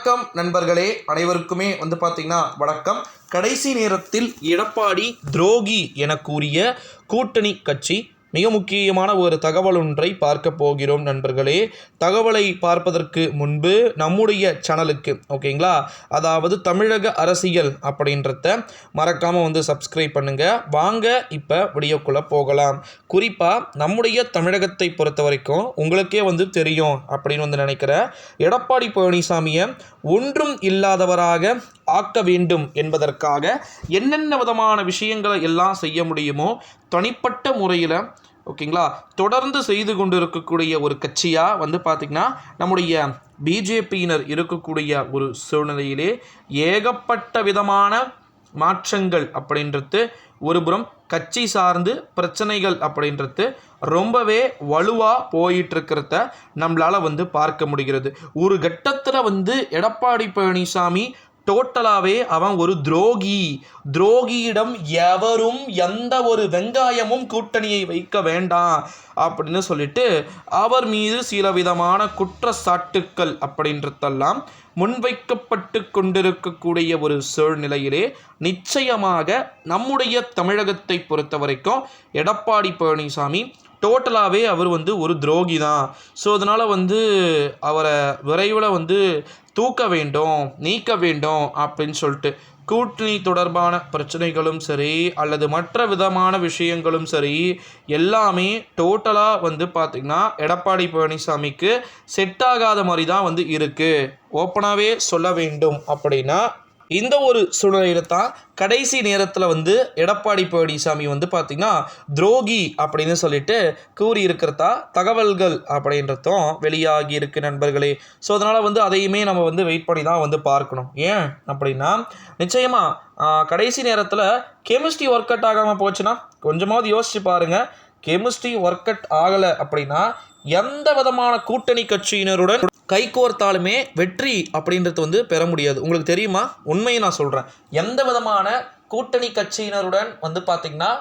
வணக்கம் நண்பர்களே அனைவருக்குமே வந்து பார்த்தீங்கன்னா வணக்கம். கடைசி நேரத்தில் எடப்பாடி துரோகி என கூறிய கூட்டணி கட்சி மிக முக்கியமான ஒரு தகவல் ஒன்றை பார்க்க போகிறோம் நண்பர்களே. தகவலை பார்ப்பதற்கு முன்பு நம்முடைய சேனலுக்கு ஓகேங்களா அதாவது தமிழக அரசியல் அப்படின்றத மறக்காமல் வந்து சப்ஸ்கிரைப் பண்ணுங்க. வாங்க இப்போ வீடியோக்குள்ளே போகலாம். குறிப்பாக நம்முடைய தமிழகத்தை பொறுத்த வரைக்கும் உங்களுக்கே வந்து தெரியும் அப்படின்னு வந்து நினைக்கிறேன் எடப்பாடி பழனிசாமியை ஒன்றும் இல்லாதவராக ஆக்க வேண்டும் என்பதற்காக என்னென்ன விதமான விஷயங்களை எல்லாம் செய்ய முடியுமோ தனிப்பட்ட முறையில் ஓகேங்களா? தொடர்ந்து செய்து கொண்டு இருக்கக்கூடிய ஒரு கட்சியாக வந்து பார்த்திங்கன்னா நம்முடைய பிஜேபியினர் இருக்கக்கூடிய ஒரு சூழ்நிலையிலே ஏகப்பட்ட விதமான மாற்றங்கள் அப்படின்றது ஒருபுறம் கட்சி சார்ந்து பிரச்சனைகள் அப்படின்றது ரொம்பவே வலுவாக போயிட்டுருக்கிறத நம்மளால் வந்து பார்க்க முடிகிறது. ஒரு கட்டத்தில் வந்து எடப்பாடி பழனிசாமி டோட்டலாகவே அவன் ஒரு துரோகி. துரோகியிடம் எவரும் எந்த ஒரு வெங்காயமும் கூட்டணியை வைக்க வேண்டாம் அப்படின்னு சொல்லிட்டு அவர் மீது சில விதமான குற்றச்சாட்டுக்கள் அப்படின்றதெல்லாம் முன்வைக்கப்பட்டு கொண்டிருக்கக்கூடிய ஒரு சூழ்நிலையிலே நிச்சயமாக நம்முடைய தமிழகத்தை பொறுத்த வரைக்கும் எடப்பாடி பழனிசாமி டோட்டலாகவே அவர் வந்து ஒரு துரோகி தான். ஸோ அதனால் வந்து அவரை விரைவில் வந்து தூக்க வேண்டும் நீக்க வேண்டும் அப்படின்னு சொல்லிட்டு கூட்டணி தொடர்பான பிரச்சனைகளும் சரி அல்லது மற்ற விதமான விஷயங்களும் சரி எல்லாமே டோட்டலாக வந்து பார்த்திங்கன்னா எடப்பாடி பழனிசாமிக்கு செட் ஆகாத மாதிரி தான் வந்து இருக்குது ஓப்பனாகவே சொல்ல வேண்டும் அப்படின்னா இந்த ஒரு சூழ்நிலையில தான் கடைசி நேரத்தில் வந்து எடப்பாடி பழனிசாமி வந்து பார்த்திங்கன்னா துரோகி அப்படின்னு சொல்லிட்டு கூறியிருக்கிறதா தகவல்கள் அப்படின்றதும் வெளியாகி இருக்கு நண்பர்களே. ஸோ அதனால் வந்து அதையுமே நம்ம வந்து வெயிட் பண்ணி தான் வந்து பார்க்கணும். ஏன் அப்படின்னா நிச்சயமாக கடைசி நேரத்தில் கெமிஸ்ட்ரி ஒர்க் அவுட் ஆகாமல் போச்சுன்னா கொஞ்சமாவது யோசிச்சு பாருங்கள் கெமிஸ்ட்ரி ஒர்க் அவுட் ஆகலை அப்படின்னா எந்த விதமான கூட்டணி கட்சியினருடன் கைகோர்த்தாலுமே வெற்றி அப்படின்றது வந்து பெற முடியாது. உங்களுக்கு தெரியுமா? உண்மையை நான் சொல்கிறேன் எந்த விதமான கூட்டணி கட்சியினருடன் வந்து பார்த்திங்கன்னா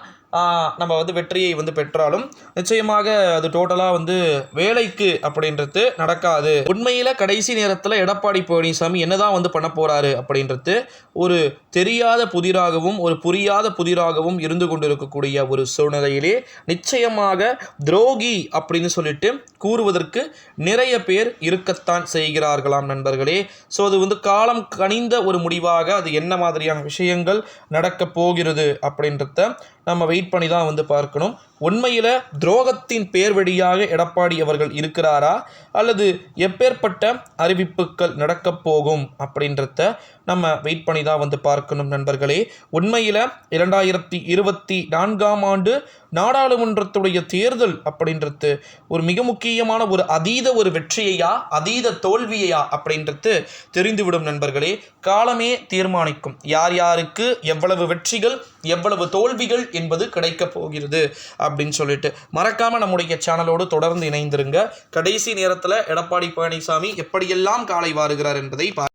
நம்ம வந்து வெற்றியை வந்து பெற்றாலும் நிச்சயமாக அது டோட்டலாக வந்து வேலைக்கு அப்படின்றது நடக்காது. உண்மையில் கடைசி நேரத்தில் எடப்பாடி பழனிசாமி என்னதான் வந்து பண்ண போகிறாரு அப்படின்றது ஒரு தெரியாத புதிராகவும் ஒரு புரியாத புதிராகவும் இருந்து கொண்டிருக்கக்கூடிய ஒரு சூழ்நிலையிலே நிச்சயமாக துரோகி அப்படின்னு சொல்லிட்டு கூறுவதற்கு நிறைய பேர் இருக்கத்தான் செய்கிறார்களாம் நண்பர்களே. ஸோ அது வந்து காலம் கனிந்த ஒரு முடிவாக அது என்ன மாதிரியான விஷயங்கள் நடக்கப் போகிறது அப்படின்றத நம்ம வெயிட் பண்ணி தான் வந்து பார்க்கணும். உண்மையில் துரோகத்தின் பேர் வழியாக எடப்பாடி அவர்கள் இருக்கிறாரா? அல்லது எப்பேற்பட்ட அறிவிப்புகள் நடக்கப் போகும் அப்படின்றத நம்ம வெயிட் பண்ணி தான் வந்து பார்க்கணும் நண்பர்களே. உண்மையில் இரண்டாயிரத்தி இருபத்தி நான்காம் ஆண்டு நாடாளுமன்றத்துடைய தேர்தல் அப்படின்றது ஒரு மிக முக்கியமான ஒரு அதீத ஒரு வெற்றியையா அதீத தோல்வியையா அப்படின்றது தெரிந்துவிடும் நண்பர்களே. காலமே தீர்மானிக்கும். யார் யாருக்கு எவ்வளவு வெற்றிகள் எவ்வளவு தோல்விகள் என்பது கிடைக்கப் போகிறது. அப்படின்னு சொல்லிட்டு மறக்காமல் நம்முடைய சேனலோடு தொடர்ந்து இணைந்திருங்க. கடைசி நேரத்தில் எடப்பாடி பழனிசாமி எப்படியெல்லாம் காலை வாருகிறார் என்பதை